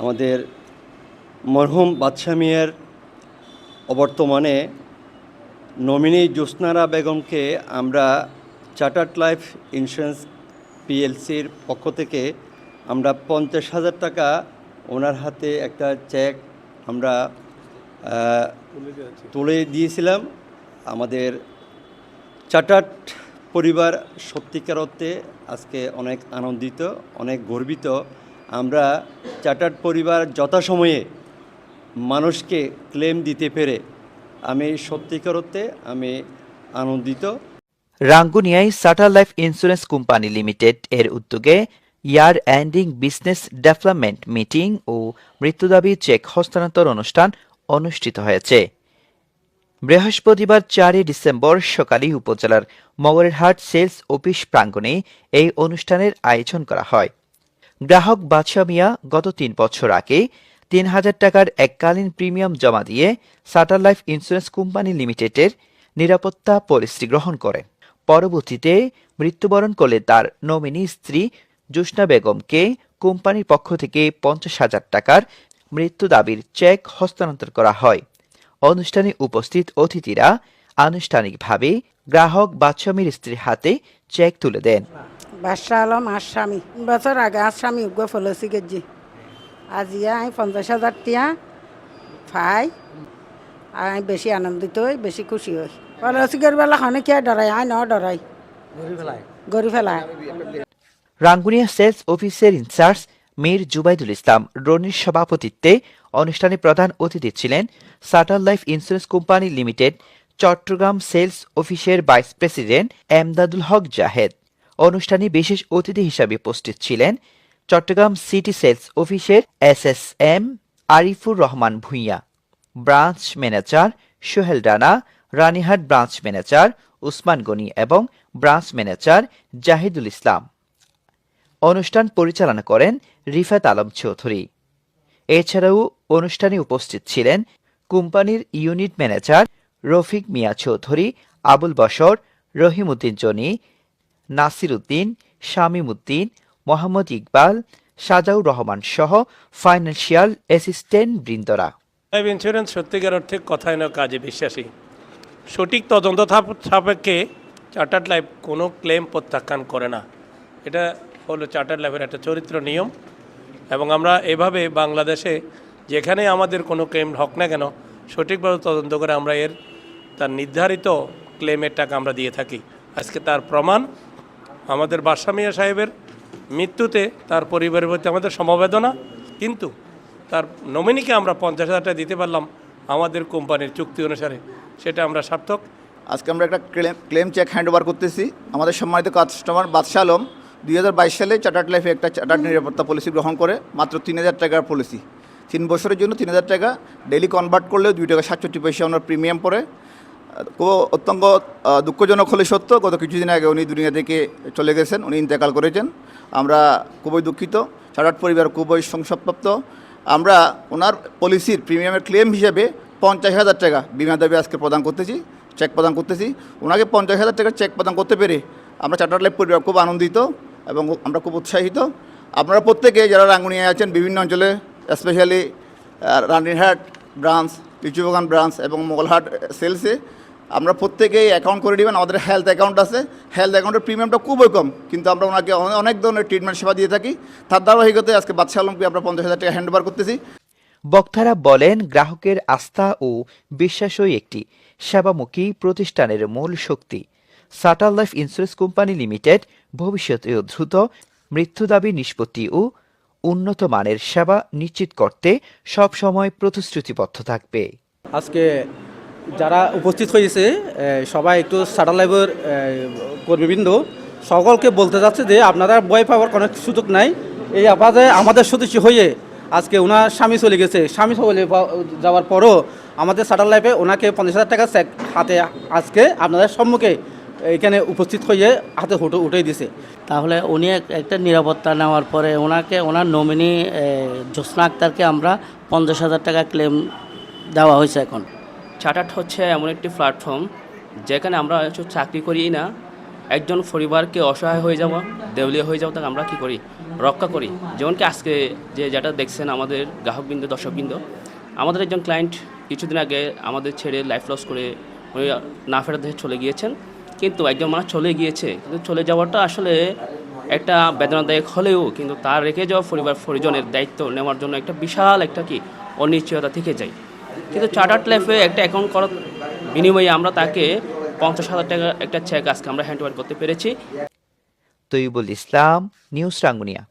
আমাদের মরহুম বাদশা মিয়ার অবর্তমানে নমিনি জ্যোৎস্নারা বেগমকে আমরা চার্টার্ড লাইফ ইন্স্যুরেন্স পিএলসির পক্ষ থেকে আমরা পঞ্চাশ হাজার টাকা ওনার হাতে একটা চেক আমরা তুলে দিয়েছিলাম। আমাদের চার্টার্ড পরিবার সত্যিকার অর্থে আজকে অনেক আনন্দিত, অনেক গর্বিত। আমরা চার্টার্ড পরিবার যথাসময়ে মানুষকে ক্লেম দিতে পেরে আমি সত্যিকার অর্থে আমি আনন্দিত। রাঙ্গুনিয়ায় Chartered life insurance company limited এর উদ্যোগে year ending business development meeting ও মৃত্যুদাবী চেক হস্তান্তর অনুষ্ঠান অনুষ্ঠিত হয়েছে। বৃহস্পতিবার চারই ডিসেম্বর সকালে উপজেলার মগরেরহাট সেলস অফিস প্রাঙ্গণে এই অনুষ্ঠানের আয়োজন করা হয়। গ্রাহক বাদশা মিয়া গত তিন বছর আগে তিন হাজার টাকার এককালীন প্রিমিয়াম জমা দিয়ে সাটার লাইফ ইন্স্যুরেন্স কোম্পানি লিমিটেডের নিরাপত্তা পলিসি গ্রহণ করেন পরবর্তীতে মৃত্যুবরণ করলে তার নমিনি স্ত্রী জোসনা বেগমকে কোম্পানির পক্ষ থেকে পঞ্চাশ হাজার টাকার মৃত্যু দাবির চেক হস্তান্তর করা হয়। অনুষ্ঠানে উপস্থিত অতিথিরা আনুষ্ঠানিকভাবে গ্রাহক বাদশামীর স্ত্রীর হাতে চেক তুলে দেন। বাদশাহ আলম আর স্বামী। বছর আগে আর স্বামী উগ্র ফলসি গেছি। আজিয়া আমি পঞ্চাশ হাজার টিয়া পাই। আর আমি বেশি আনন্দিত হই বেশি খুশি হই। ফলসিকের বেলা খনে কে ডরাই? আই ন ডরাই। গড়ি ফেলায় রাঙ্গুনিয়া সেলস অফিসের ইনচার্জ মীর জুবাইদুল ইসলাম রনির সভাপতিত্বে অনুষ্ঠানে প্রধান অতিথি ছিলেন Chartered life insurance company limited Chattogram sales অফিসের ভাইস প্রেসিডেন্ট এমদাদুল হক জাহেদ। অনুষ্ঠানে বিশেষ অতিথি হিসাবে উপস্থিত ছিলেন চট্টগ্রাম সিটি সেলস অফিসের S S M Arifur Rahman Bhuiyan, branch manager Sohel Rana, Ranihat branch manager Usman Gani এবং ব্রাঞ্চ ম্যানেজার জাহিদুল ইসলাম। অনুষ্ঠান পরিচালনা করেন রিফাত আলম চৌধুরী। এছাড়াও অনুষ্ঠানে উপস্থিত ছিলেন কোম্পানির ইউনিট ম্যানেজার রফিক মিয়া চৌধুরী, আবুল বশর, রহিমউদ্দিন জনি নাসির উদ্দিন শামীম উদ্দিন মোহাম্মদ ইকবাল, সাজাউর রহমান সহ ফাইন্যান্সিয়াল অ্যাসিস্ট্যান্ট বৃন্দরা। লাইফ ইন্স্যুরেন্স সত্যিকার অর্থে কথায় না কাজে বিশ্বাসী। সঠিক তদন্ত সাপেক্ষে চার্টার্ড লাইফ কোনো ক্লেম প্রত্যাখ্যান করে না। এটা হলো চার্টার্ড লাইফের একটা চরিত্র নিয়ম এবং আমরা এভাবে বাংলাদেশে যেখানে আমাদের কোনো ক্লেম হক না কেন, সঠিকভাবে তদন্ত করে আমরা এর নির্ধারিত ক্লেমের টাকা আমরা দিয়ে থাকি। আজকে তার প্রমাণ আমাদের বাদশা মিয়া সাহেবের মৃত্যুতে তার পরিবারের প্রতি আমাদের সমবেদনা, কিন্তু তার নমিনিকে আমরা পঞ্চাশ হাজার টাকা দিতে পারলাম আমাদের কোম্পানির চুক্তি অনুসারে। সেটা আমরা সার্থক। আজকে আমরা একটা claim claim cheque hand over করতেছি। আমাদের সম্মানিত কাস্টমার বাদশাহ আলম দুই হাজার বাইশ সালে চার্টার্ড লাইফে একটা চার্টার্ড নিরাপত্তা পলিসি গ্রহণ করে, মাত্র তিন হাজার টাকার পলিসি তিন বছরের জন্য তিন হাজার টাকা ডেলি কনভার্ট করলেও দুই টাকা সাতষট্টি পয়সা ওনার প্রিমিয়াম পড়ে। অত্যন্ত দুঃখজনক হলে সত্য, গত কিছুদিন আগে উনি দুনিয়া থেকে চলে গেছেন, উনি ইন্তেকাল করেছেন। আমরা খুবই দুঃখিত। চার্টার্ড পরিবার খুবই সংসপ্রাপ্ত আমরা ওনার পলিসির প্রিমিয়ামের ক্লেম হিসেবে পঞ্চাশ হাজার টাকা বিমা দাবি আজকে প্রদান করতেছি চেক প্রদান করতেছি। ওনাকে পঞ্চাশ হাজার টাকার চেক প্রদান করতে পেরে আমরা চার্টার লাইফ পরিবার খুব আনন্দিত এবং আমরা খুব উৎসাহিত। আপনারা প্রত্যেকে যারা রাঙ্গুনিয়ায় আছেন, বিভিন্ন অঞ্চলে specially Ranirhat branch Lichubagan branch এবং মোগলহাট সেলসে আমরা প্রত্যেকেই অ্যাকাউন্ট করে নেবেন আমাদের হেলথ অ্যাকাউন্ট আছে। হেলথ অ্যাকাউন্টের প্রিমিয়ামটা খুবই কম কিন্তু আমরা ওনাকে অনেক ধরনের ট্রিটমেন্ট সেবা দিয়ে থাকি। তার ধারাবাহিকতায় আজকে বাদশাহ আলমকে আমরা পঞ্চাশ হাজার টাকা হ্যান্ড ওভার করতেছি। বক্তারা বলেন গ্রাহকের আস্থা ও বিশ্বাসই একটি সেবামুখী প্রতিষ্ঠানের মূল শক্তি। Chartered life insurance company limited ভবিষ্যতেও দ্রুত মৃত্যু দাবি নিষ্পত্তি ও উন্নত মানের সেবা নিশ্চিত করতে সবসময় প্রতিশ্রুতিবদ্ধ থাকবে। আজকে যারা উপস্থিত হয়েছে সবাই একটু সাটার লাইভের কর্মীবৃন্দ, সকলকে বলতে যাচ্ছে যে আপনারা বয় পাওয়ার কোনো সুযোগ নাই। এই আবাদে আমাদের সদস্য হয়ে আজকে ওনার স্বামী চলে গেছে। স্বামী চলে যাওয়ার পরও আমাদের সাটার লাইফে ওনাকে পঞ্চাশ হাজার টাকা চেক হাতে আজকে আপনাদের সম্মুখে এখানে উপস্থিত হয়ে হাতে হুটো উঠে দিছে। তাহলে উনি একটা নিরাপত্তা নেওয়ার পরে ওনাকে ওনার নমিনি জ্যোৎস্না আক্তারকে আমরা পঞ্চাশ হাজার টাকা ক্লেম দেওয়া হয়েছে এখন। চার্টার্ড হচ্ছে এমন একটি প্ল্যাটফর্ম যেখানে আমরা চাকরি করি না। একজন পরিবারকে অসহায় হয়ে যাওয়া, দেউলিয়া হয়ে যাওয়া, তাকে আমরা কী করি? রক্ষা করি। যেমন কি আজকে যে যেটা দেখছেন আমাদের গ্রাহকবৃন্দ, দর্শকবৃন্দ, আমাদের একজন ক্লায়েন্ট কিছুদিন আগে আমাদের ছেড়ে লাইফ লস করে উনি না ফেরত চলে গিয়েছেন। কিন্তু একজন মানুষ চলে গিয়েছে। কিন্তু চলে যাওয়াটা আসলে একটা বেদনাদায়ক হলেও, কিন্তু তার রেখে যাওয়া পরিবার পরিজনের দায়িত্ব নেওয়ার জন্য একটা বিশাল একটা কি, অনিশ্চয়তা থেকে যায়। কিন্তু চার্টার্ড লাইফে একটা অ্যাকাউন্ট করার বিনিময়ে আমরা তাকে পঞ্চাশ হাজার টাকা একটা চেক আজকে আমরা হ্যান্ড করতে পেরেছি। তৈবুল ইসলাম, নিউজ রাঙ্গুনিয়া